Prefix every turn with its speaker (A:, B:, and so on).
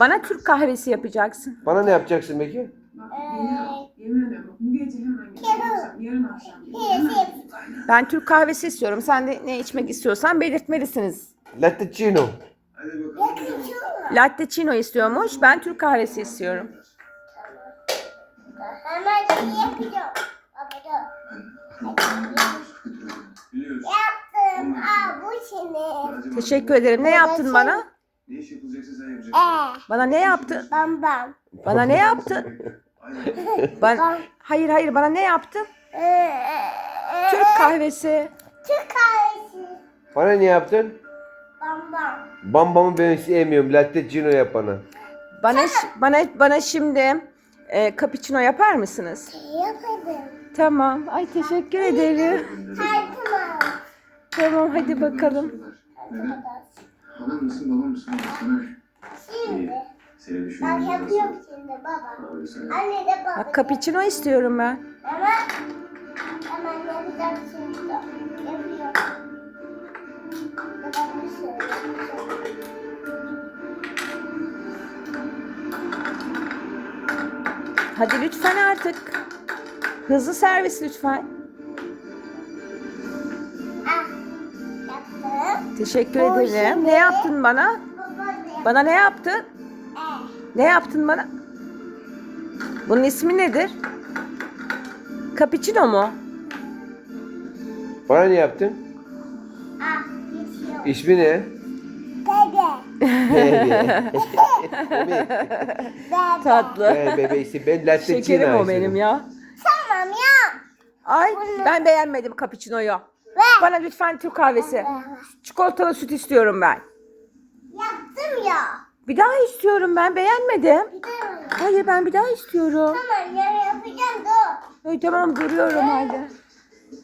A: Bana Türk kahvesi yapacaksın.
B: Bana ne yapacaksın peki?
C: Aynen.
A: Ben Türk kahvesi istiyorum. Sen de ne içmek istiyorsan belirtmelisiniz.
B: Latticino.
A: Chino istiyormuş. Ben Türk kahvesi istiyorum.
D: Hemen şey
C: Biliyorsun.
D: Yaptım. Aa bu şimdi.
C: Acaba
A: Teşekkür ederim. Ne yaptın bana?
C: Ne iş yapılacaksa sen yapacaksın.
D: Ee,
A: Bana ne yaptın?
D: bam bam.
A: Bana ne yaptın?
C: Aynen.
A: Ben hayır hayır bana ne yaptın?
D: Ee,
A: Türk kahvesi.
D: Türk kahvesi.
B: Bana ne yaptın?
D: Bam bam.
B: Bam bamı ben sevmiyorum. Latticino yap bana.
A: Bana ş- bana bana şimdi e, cappuccino yapar mısınız?
D: Yapadım.
A: Tamam. Ay teşekkür ederim.
D: Haydi tamam.
A: Tamam hadi bakalım.
C: Halan mısın babam mısın? Sana?
D: Şimdi.
C: Seni
D: Ben
C: düşünüyorum.
D: yapıyorum şimdi baba.
C: Abi sen
D: Anne de baba.
A: Bak cappuccino istiyorum ben.
D: Ama hemen yapacağım şimdi. Yapıyorum. Babam bir şey.
A: Hadi lütfen artık. Hızlı servis lütfen. Teşekkür ederim. Ne yaptın bana? Bana ne yaptın?
D: Ee,
A: Ne yaptın bana? Bunun ismi nedir? Cappuccino mu?
B: Bana ne yaptın?
D: ah, geçiyor.
B: İsmi ne? Bebe.
D: Dede.
A: Tatlı.
B: ben bebeğisi. Ben Latticino.
A: Şekerim o benim ya.
D: Tamam ya.
A: Ay ben beğenmedim cappuccino'yu. Bana lütfen Türk kahvesi. Çikolatalı süt istiyorum ben.
D: Yaptım ya.
A: Bir daha istiyorum ben beğenmedim. Hayır ben bir daha istiyorum.
D: Tamam yarın yapacağım dur.
A: Ay, tamam duruyorum halde.